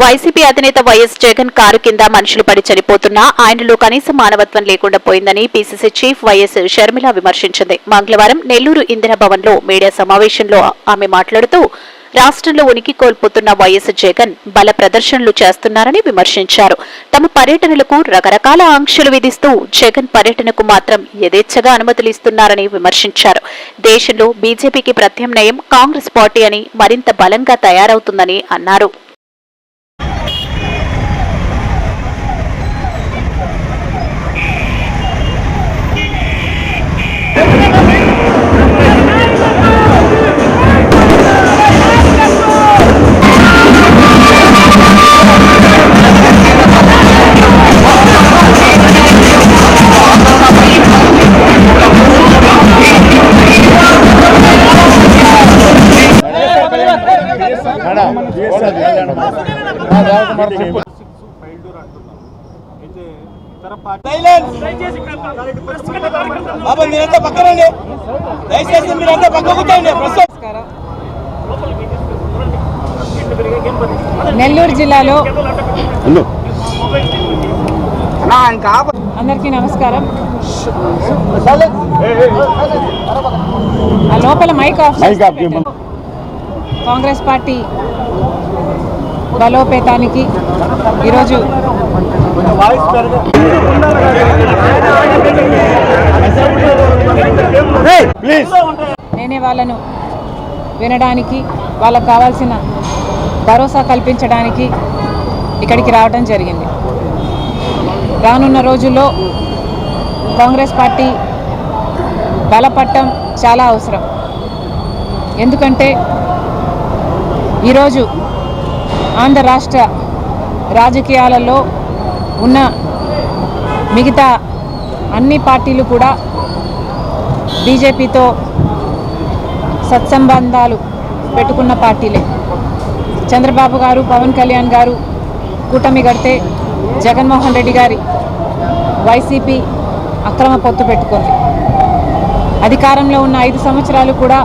YCP అధినేత YS Jagan car కింద మనుషులు పడి చనిపోతున్నా ఆయనలో కనీస మానవత్వం లేకుండా పోయిందని పీసీసీ చీఫ్ వైఎస్ షర్మిల విమర్శించింది. మంగళవారం నెల్లూరు ఇందిరాభవన్లో మీడియా సమావేశంలో ఆమె మాట్లాడుతూ రాష్ట్రంలో ఉనికి కోల్పోతున్న వైఎస్ జగన్ బల ప్రదర్శనలు చేస్తున్నారని విమర్శించారు. తమ పర్యటనలకు రకరకాల ఆంక్షలు విధిస్తూ జగన్ పర్యటనకు మాత్రం యథేచ్ఛగా అనుమతులు ఇస్తున్నారని విమర్శించారు. దేశంలో బీజేపీకి ప్రత్యామ్నాయం కాంగ్రెస్ పార్టీ అని మరింత బలంగా తయారవుతుందని అన్నారు. బాబా మీరంతా పక్కనండి దయచేసి మీరంతా నెల్లూరు జిల్లాలో అందరికీ నమస్కారం. ఆ లోపల మైక్ ఆఫ్ కాంగ్రెస్ పార్టీ బలోపేతానికి ఈరోజు నేనే వాళ్ళను వినడానికి వాళ్ళకు కావాల్సిన భరోసా కల్పించడానికి ఇక్కడికి రావడం జరిగింది. రానున్న రోజుల్లో కాంగ్రెస్ పార్టీ బలపట్టం చాలా అవసరం. ఎందుకంటే ఈరోజు ఆంధ్ర రాష్ట్ర రాజకీయాలలో ఉన్న మిగతా అన్ని పార్టీలు కూడా బీజేపీతో సత్సంబంధాలు పెట్టుకున్న పార్టీలే. చంద్రబాబు గారు పవన్ కళ్యాణ్ గారు కూటమి కడితే జగన్మోహన్ రెడ్డి గారి వైసీపీ అక్రమ పొత్తు పెట్టుకుంది. అధికారంలో ఉన్న ఐదు సంవత్సరాలు కూడా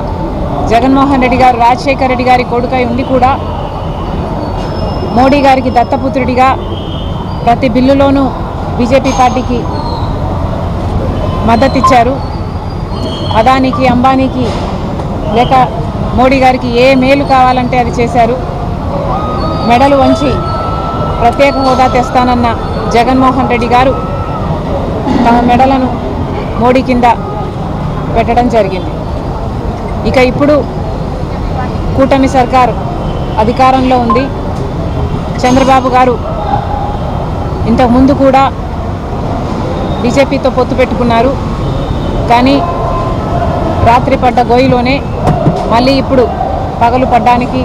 జగన్మోహన్ రెడ్డి గారు రాజశేఖర్ రెడ్డి గారి కొడుకై ఉండి కూడా మోడీ గారికి దత్తపుత్రుడిగా ప్రతి బిల్లులోనూ బీజేపీ పార్టీకి మద్దతు ఇచ్చారు. అదానికి అంబానీకి లేక మోడీ గారికి ఏ మేలు కావాలంటే అది చేశారు. మెడలు వంచి ప్రత్యేక హోదా తెస్తానన్న జగన్మోహన్ రెడ్డి గారు తమ మెడలను మోడీ కింద పెట్టడం జరిగింది. ఇక ఇప్పుడు కూటమి సర్కార్ అధికారంలో ఉంది. చంద్రబాబు గారు ఇంతకుముందు కూడా బీజేపీతో పొత్తు పెట్టుకున్నారు. కానీ రాత్రి పడ్డ గోయిలోనే మళ్ళీ ఇప్పుడు పగలు పడ్డానికి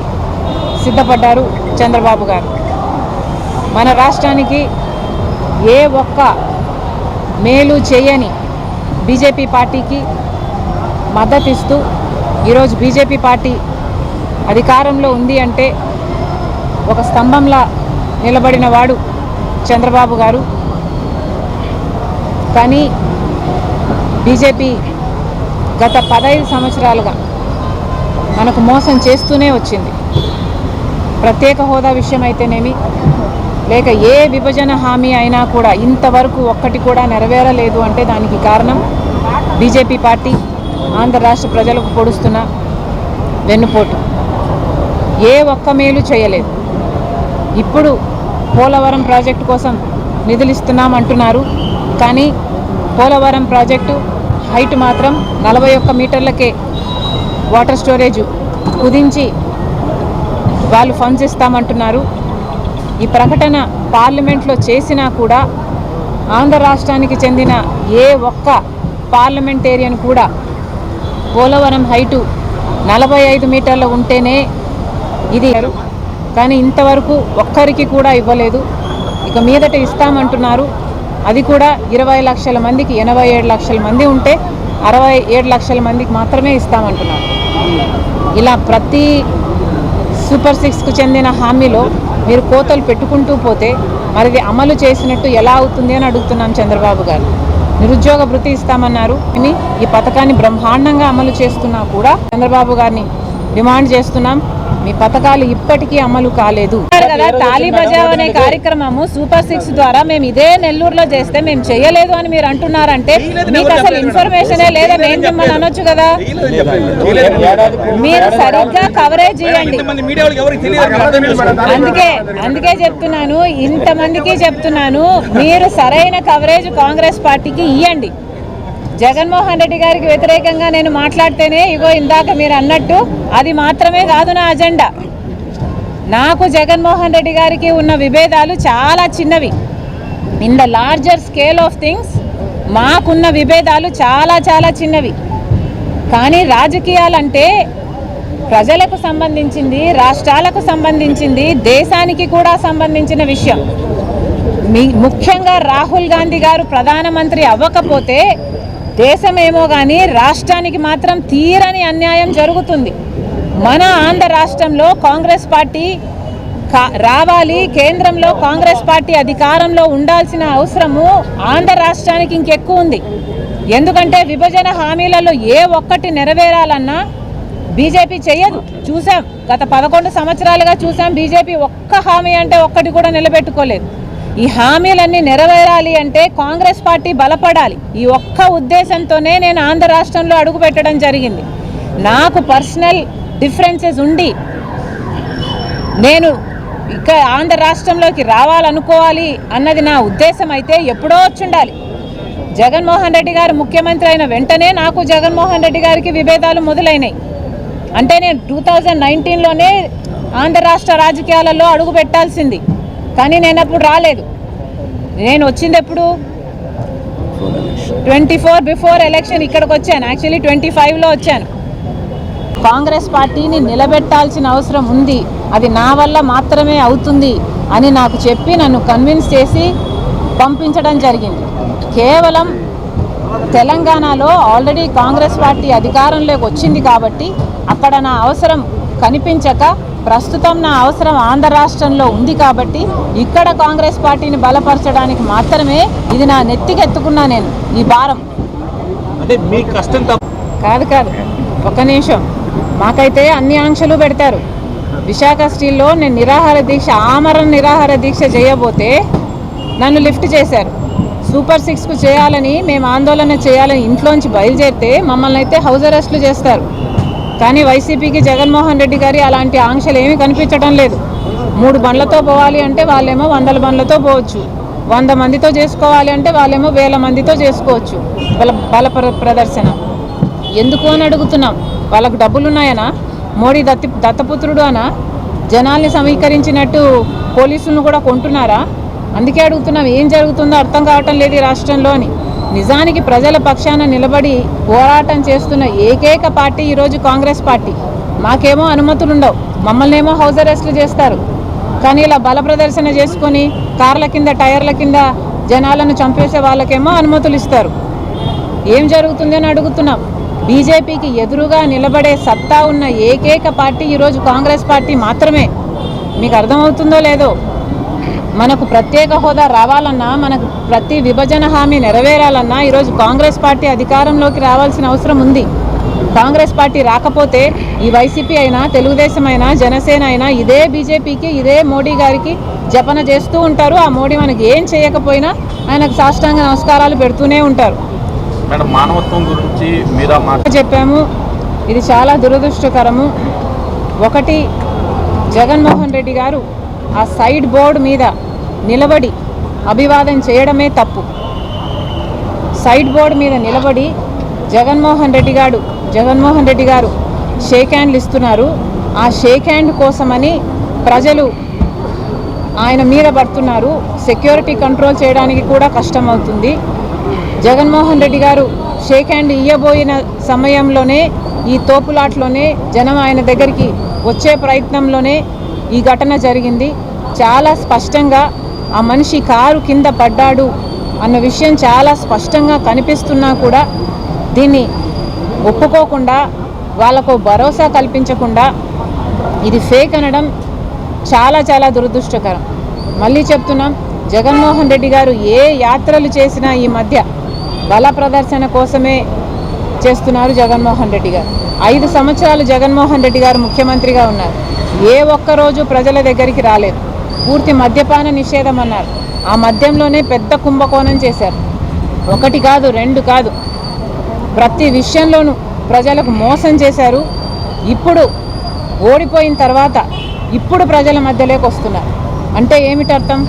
సిద్ధపడ్డారు చంద్రబాబు గారు. మన రాష్ట్రానికి ఏ ఒక్క మేలు చేయని బీజేపీ పార్టీకి మద్దతిస్తూ ఈరోజు బీజేపీ పార్టీ అధికారంలో ఉంది అంటే ఒక స్తంభంలా నిలబడిన వాడు చంద్రబాబు గారు. కానీ బీజేపీ గత పదహైదు సంవత్సరాలుగా మనకు మోసం చేస్తూనే వచ్చింది. ప్రత్యేక హోదా విషయం అయితేనేమి లేక ఏ విభజన హామీ అయినా కూడా ఇంతవరకు ఒక్కటి కూడా నెరవేరలేదు అంటే దానికి కారణం బీజేపీ పార్టీ ఆంధ్ర రాష్ట్ర ప్రజలకు పొడుస్తున్న వెన్నుపోటు. ఏ ఒక్క మేలు చేయలేదు. ఇప్పుడు పోలవరం ప్రాజెక్టు కోసం నిధులు ఇస్తున్నామంటున్నారు కానీ పోలవరం ప్రాజెక్టు హైట్ మాత్రం నలభై ఒక్క మీటర్లకే వాటర్ స్టోరేజ్ కుదించి వాళ్ళు ఫండ్స్ ఇస్తామంటున్నారు. ఈ ప్రకటన పార్లమెంట్లో చేసినా కూడా ఆంధ్ర రాష్ట్రానికి చెందిన ఏ ఒక్క పార్లమెంటేరియన్ కూడా పోలవరం హైటు నలభై ఐదు మీటర్లు ఉంటేనే ఇది కానీ ఇంతవరకు ఒక్కరికి కూడా ఇవ్వలేదు. ఇక మీదట ఇస్తామంటున్నారు. అది కూడా ఇరవై లక్షల మందికి ఎనభై ఏడు లక్షల మంది ఉంటే అరవై ఏడు లక్షల మందికి మాత్రమే ఇస్తామంటున్నారు. ఇలా ప్రతి సూపర్ సిక్స్కు చెందిన హామీలో మీరు కోతలు పెట్టుకుంటూ పోతే మరిది అమలు చేసినట్టు ఎలా అవుతుంది అని అడుగుతున్నాం చంద్రబాబు గారు. నిరుద్యోగ భృతి ఇస్తామన్నారు. కానీ ఈ పథకాన్ని బ్రహ్మాండంగా అమలు చేస్తున్నా కూడా చంద్రబాబు గారిని డిమాండ్ చేస్తున్నాం. మీ పథకాలు ఇప్పటికీ అమలు కాలేదు. కదా తాళీ బజావ్ అనే కార్యక్రమము సూపర్ సిక్స్ ద్వారా మేము ఇదే నెల్లూరులో చేస్తే మేము చేయలేదు అని మీరు అంటున్నారంటే మీకు అసలు ఇన్ఫర్మేషనే లేదా నేను మిమ్మల్ని అనొచ్చు కదా? మీరు సరిగ్గా కవరేజ్ చేసుకోండి. అందుకే అందుకే చెప్తున్నాను ఇంతమందికి చెప్తున్నాను మీరు సరైన కవరేజ్ కాంగ్రెస్ పార్టీకి ఇవ్వండి జగన్మోహన్ రెడ్డి గారికి వ్యతిరేకంగా నేను మాట్లాడితేనే ఇగో ఇందాక మీరు అన్నట్టు అది మాత్రమే కాదు నా అజెండా. నాకు జగన్మోహన్ రెడ్డి గారికి ఉన్న విభేదాలు చాలా చిన్నవి. In the larger scale of things మాకున్న విభేదాలు చాలా చాలా చిన్నవి. కానీ రాజకీయాలంటే ప్రజలకు సంబంధించింది రాష్ట్రాలకు సంబంధించింది దేశానికి కూడా సంబంధించిన విషయం. మీ ముఖ్యంగా రాహుల్ గాంధీ గారు ప్రధానమంత్రి అవ్వకపోతే దేశమేమో కానీ రాష్ట్రానికి మాత్రం తీరని అన్యాయం జరుగుతుంది. మన ఆంధ్ర రాష్ట్రంలో కాంగ్రెస్ పార్టీ కా- రావాలి కేంద్రంలో కాంగ్రెస్ పార్టీ అధికారంలో ఉండాల్సిన అవసరము ఆంధ్ర రాష్ట్రానికి ఇంకెక్కువ ఉంది. ఎందుకంటే విభజన హామీలలో ఏ ఒక్కటి నెరవేరాలన్నా బీజేపీ చేయదు చూసాం గత పదకొండు సంవత్సరాలుగా చూసాం బీజేపీ ఒక్క హామీ అంటే ఒక్కటి కూడా నిలబెట్టుకోలేదు. ఈ హామీలన్నీ నెరవేరాలి అంటే కాంగ్రెస్ పార్టీ బలపడాలి. ఈ ఒక్క ఉద్దేశంతోనే నేను ఆంధ్ర రాష్ట్రంలో అడుగుపెట్టడం జరిగింది. నాకు పర్సనల్ డిఫరెన్సెస్ ఉండి నేను ఇక ఆంధ్ర రాష్ట్రంలోకి రావాలనుకోవాలి అన్నది నా ఉద్దేశం అయితే ఎప్పుడో వచ్చుండాలి. జగన్మోహన్ రెడ్డి గారు ముఖ్యమంత్రి అయిన వెంటనే నాకు జగన్మోహన్ రెడ్డి గారికి విభేదాలు మొదలైనాయి. అంటే నేను టూ థౌజండ్ నైన్టీన్లోనే ఆంధ్ర రాష్ట్ర రాజకీయాలలో అడుగు పెట్టాల్సింది. కానీ నేను అప్పుడు రాలేదు. నేను వచ్చింది ఎప్పుడు? ట్వంటీ ఫోర్ బిఫోర్ ఎలక్షన్ ఇక్కడికి వచ్చాను. యాక్చువల్లీ ట్వంటీ ఫైవ్లో వచ్చాను. కాంగ్రెస్ పార్టీని నిలబెట్టాల్సిన అవసరం ఉంది. అది నా వల్ల మాత్రమే అవుతుంది అని నాకు చెప్పి నన్ను కన్విన్స్ చేసి పంపించడం జరిగింది. కేవలం తెలంగాణలో ఆల్రెడీ కాంగ్రెస్ పార్టీ అధికారంలోకి వచ్చింది కాబట్టి అక్కడ నా అవసరం కనిపించక ప్రస్తుతం నా అవసరం ఆంధ్ర రాష్ట్రంలో ఉంది కాబట్టి ఇక్కడ కాంగ్రెస్ పార్టీని బలపరచడానికి మాత్రమే ఇది నా నెత్తికెత్తుకున్నా నేను ఈ భారం. అంటే మీ కష్టం కాదు కాదు. ఒక్క నిమిషం. మాకైతే అన్ని ఆంక్షలు పెడతారు. విశాఖ స్టీల్లో నేను నిరాహార దీక్ష ఆమరణ నిరాహార దీక్ష చేయబోతే నన్ను లిఫ్ట్ చేశారు. సూపర్ సిక్స్కు చేయాలని మేము ఆందోళన చేయాలని ఇంట్లోంచి బయలుదేరితే మమ్మల్ని అయితే హౌస్ అరెస్ట్లు చేస్తారు. కానీ వైసీపీకి జగన్మోహన్ రెడ్డి గారి అలాంటి ఆంక్షలు ఏమీ కనిపించడం లేదు. మూడు బండ్లతో పోవాలి అంటే వాళ్ళేమో వందల బండ్లతో పోవచ్చు. వంద మందితో చేసుకోవాలి అంటే వాళ్ళేమో వేల మందితో చేసుకోవచ్చు. బల బల ప్ర- ప్రదర్శన. ఎందుకు అని అడుగుతున్నాం. వాళ్ళకు డబ్బులు ఉన్నాయనా? మోడీ దత్తి దత్తపుత్రుడు అనా? జనాల్ని సమీకరించినట్టు పోలీసులను కూడా కొంటున్నారా? అందుకే అడుగుతున్నాం. ఏం జరుగుతుందో అర్థం కావటం లేదు ఈ రాష్ట్రంలో అని. నిజానికి ప్రజల పక్షాన నిలబడి పోరాటం చేస్తున్న ఏకైక పార్టీ ఈరోజు కాంగ్రెస్ పార్టీ. మాకేమో అనుమతులు ఉండవు మమ్మల్ని ఏమో హౌస్ అరెస్ట్లు చేస్తారు. కానీ ఇలా బల ప్రదర్శన చేసుకొని కార్ల కింద టైర్ల కింద జనాలను చంపేసే వాళ్ళకేమో అనుమతులు ఇస్తారు. ఏం జరుగుతుంది అని అడుగుతున్నాం. బీజేపీకి ఎదురుగా నిలబడే సత్తా ఉన్న ఏకైక పార్టీ ఈరోజు కాంగ్రెస్ పార్టీ మాత్రమే. మీకు అర్థమవుతుందో లేదో మనకు ప్రత్యేక హోదా రావాలన్నా మనకు ప్రతి విభజన హామీ నెరవేరాలన్నా ఈరోజు కాంగ్రెస్ పార్టీ అధికారంలోకి రావాల్సిన అవసరం ఉంది. కాంగ్రెస్ పార్టీ రాకపోతే ఈ వైసీపీ అయినా తెలుగుదేశం అయినా జనసేన అయినా ఇదే బీజేపీకి ఇదే మోడీ గారికి జపన చేస్తూ ఉంటారు. ఆ మోడీ మనకి ఏం చేయకపోయినా ఆయనకు సాష్టాంగ నమస్కారాలు పెడుతూనే ఉంటారు. మానవత్వం గురించి చెప్పాము. ఇది చాలా దురదృష్టకరము. ఒకటి జగన్మోహన్ రెడ్డి గారు ఆ సైడ్ బోర్డు మీద నిలబడి అభివాదం చేయడమే తప్పు. సైడ్ బోర్డు మీద నిలబడి జగన్మోహన్ రెడ్డి గారు జగన్మోహన్ రెడ్డి గారు షేక్ హ్యాండ్లు ఇస్తున్నారు. ఆ షేక్ హ్యాండ్ కోసమని ప్రజలు ఆయన మీద పడుతున్నారు. సెక్యూరిటీ కంట్రోల్ చేయడానికి కూడా కష్టమవుతుంది జగన్మోహన్ రెడ్డి గారు షేక్ హ్యాండ్ ఇయ్యబోయిన సమయంలోనే ఈ తోపులాట్లోనే జనం ఆయన దగ్గరికి వచ్చే ప్రయత్నంలోనే ఈ ఘటన జరిగింది. చాలా స్పష్టంగా ఆ మనిషి కారు కింద పడ్డాడు అన్న విషయం చాలా స్పష్టంగా కనిపిస్తున్నా కూడా దీన్ని ఒప్పుకోకుండా వాళ్ళకు భరోసా కల్పించకుండా ఇది ఫేక్ అనడం చాలా చాలా దురదృష్టకరం. మళ్ళీ చెప్తున్నాం జగన్మోహన్ రెడ్డి గారు ఏ యాత్రలు చేసినా ఈ మధ్య బల ప్రదర్శన కోసమే చేస్తున్నారు జగన్మోహన్ రెడ్డి గారు. ఐదు సంవత్సరాలు జగన్మోహన్ రెడ్డి గారు ముఖ్యమంత్రిగా ఉన్నారు. ఏ ఒక్క రోజు ప్రజల దగ్గరికి రాలేదు. పూర్తి మద్యపాన నిషేధం అన్నారు. ఆ మద్యంలోనే పెద్ద కుంభకోణం చేశారు. ఒకటి కాదు రెండు కాదు. ప్రతి విషయంలోనూ ప్రజలకు మోసం చేశారు. ఇప్పుడు ఓడిపోయిన తర్వాత ఇప్పుడు ప్రజల మధ్యలోకి వస్తున్నారు. అంటే ఏమిటి అర్థం?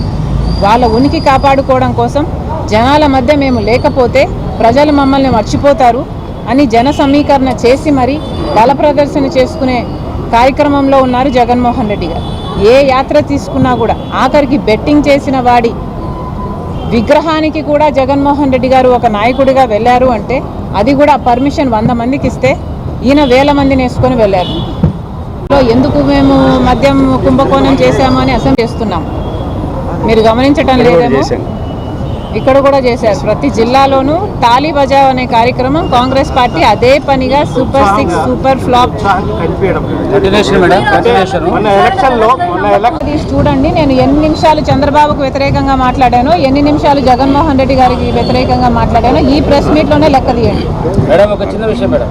వాళ్ళ ఉనికి కాపాడుకోవడం కోసం జనాల మధ్య మేము లేకపోతే ప్రజలు మమ్మల్ని మర్చిపోతారు అని జన సమీకరణ చేసి మరి బల ప్రదర్శన చేసుకునే కార్యక్రమంలో ఉన్నారు జగన్మోహన్ రెడ్డి గారు. ఏ యాత్ర తీసుకున్నా కూడా ఆఖరికి బెట్టింగ్ చేసిన వాడి విగ్రహానికి కూడా జగన్మోహన్ రెడ్డి గారు ఒక నాయకుడిగా వెళ్ళారు అంటే అది కూడా పర్మిషన్ వంద మందికి ఇస్తే ఈయన వేల మందిని వేసుకొని వెళ్ళారు. ఎందుకు మేము మద్యం కుంభకోణం చేశాము అని అసలు చేస్తున్నాం? మీరు గమనించటం లేదేమో? ఇక్కడ కూడా చేశారు. ప్రతి జిల్లాలోనూ తాళీ బజావ్ అనే కార్యక్రమం కాంగ్రెస్ పార్టీ అదే పనిగా సూపర్ సిక్స్ సూపర్ ఫ్లాప్ చూడండి నేను ఎన్ని నిమిషాలు చంద్రబాబుకు వ్యతిరేకంగా మాట్లాడానో ఎన్ని నిమిషాలు జగన్మోహన్ రెడ్డి గారికి వ్యతిరేకంగా మాట్లాడానో ఈ ప్రెస్ మీట్లోనే లెక్క తీయండి. మేడం ఒక చిన్న విషయం మేడం